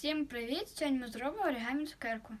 Всім привіт! Сьогодні ми зробимо оригамі цукерку.